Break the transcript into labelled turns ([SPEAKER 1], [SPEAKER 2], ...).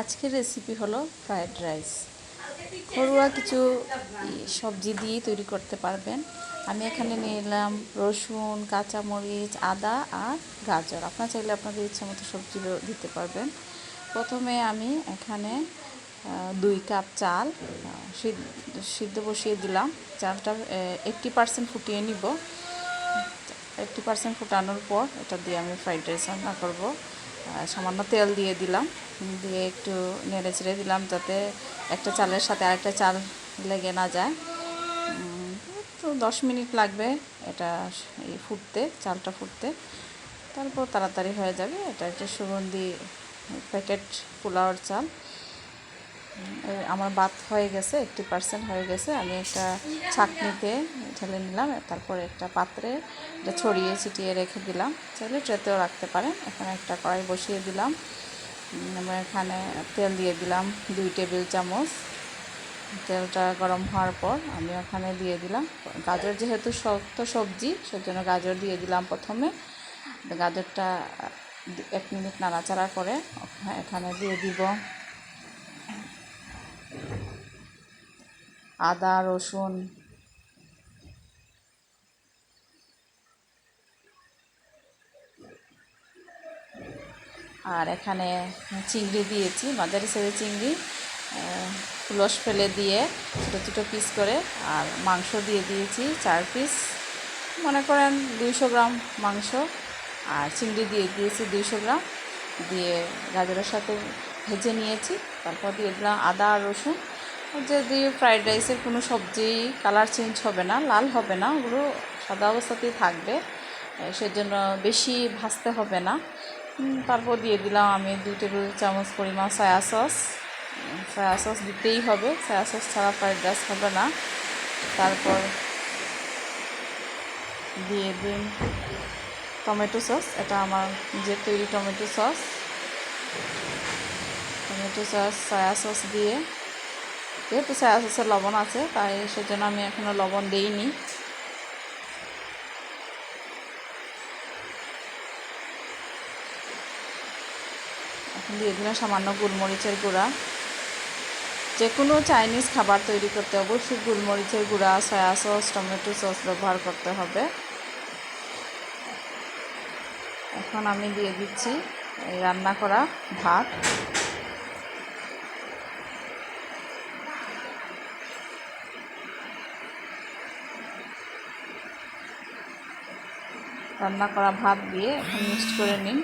[SPEAKER 1] আজকের রেসিপি হলো fried rice ঘরোয়া কিছু সবজি দিয়ে তৈরি করতে পারবেন। আমি এখানে নিলাম রসুন, কাঁচামরিচ, আদা আর গাজর। আপনার চাইলে আপনাদের ইচ্ছা মতো সবজি দিতে পারবেন। প্রথমে আমি এখানে দুই কাপ চাল সিদ্ধ- বসিয়ে দিলাম। চালটা এইট্টি পার্সেন্ট ফুটিয়ে নিব। এইট্টি পার্সেন্ট ফুটানোর পর এটা দিয়ে আমি ফ্রাইড রাইস রান্না করব। সামান্য তেল দিয়ে দিলাম, দিয়ে একটু নেড়ে চেড়ে দিলাম যাতে একটা চালের সাথে আরেকটা চাল লেগে না যায়। তো দশ মিনিট লাগবে এটা এই ফুটতে, চালটা ফুটতে। তারপর তাড়াতাড়ি হয়ে যাবে। এটা একটা সুগন্ধি প্যাকেট পোলাওর চাল। আমার ভাত হয়ে গেছে এইটটি পার্সেন্ট হয়ে গেছে। আমি একটা ছাঁকনিতে ঢেলে নিলাম, তারপরে একটা পাত্রে এটা ছড়িয়ে ছিটিয়ে রেখে দিলাম। চাইলে ট্রেতেও রাখতে পারেন। এখানে একটা কড়াই বসিয়ে দিলাম। এখানে তেল দিয়ে দিলাম দুই টেবিল চামচ। তেলটা গরম হওয়ার পর আমি ওখানে দিয়ে দিলাম। গাজর যেহেতু শক্ত সবজি, সেজন্য গাজর দিয়ে দিলাম প্রথমে। গাজরটা এক মিনিট নাড়াচাড়া করে এখানে দিয়ে দিব। আদা, রসুন। আর এখানে চিংড়ি দিয়েছি বাজারে ছেড়ে চিংড়ি তুলস ফেলে দিয়ে ছোটো ছোটো পিস করে, আর মাংস দিয়ে দিয়েছি চার পিস মনে করেন দুইশো গ্রাম মাংস, আর চিংড়ি দিয়ে দিয়েছি দুইশো গ্রাম। দিয়ে গাজরের সাথে ভেজে নিয়েছি, তারপর দিয়ে দিলাম আদা আর রসুন। যদি ফ্রাইড রাইসের কোনো সবজি কালার চেঞ্জ হবে না, লাল হবে না, ওগুলো সাদা অবস্থাতেই থাকবে সেজন্য বেশি ভাজতে হবে না। তারপর দিয়ে দিলাম আমি দু টেবিল চামচ পরিমাণ সয়া সস সয়া সস দিতেই হবে সয়া সস ছাড়া ফ্রাইড রাইস হবে না। তারপর দিয়ে দিন টমেটো সস এটা আমার নিজের তৈরি tomato sauce tomato sauce soya sauce দিয়ে যেহেতু সয়া সসের লবণ আছে, তাই সেজন্য আমি এখনও লবণ দিইনি। এখন দিয়ে দিলাম সামান্য গোলমরিচের গুঁড়া। যে কোনো চাইনিজ খাবার তৈরি করতে অবশ্যই গোলমরিচের গুঁড়া, সয়া সস, টমেটো সস ব্যবহার করতে হবে। এখন আমি দিয়ে দিচ্ছি রান্না করা ভাত। রান্না করা ভাত দিয়ে মিক্সড করে নিন।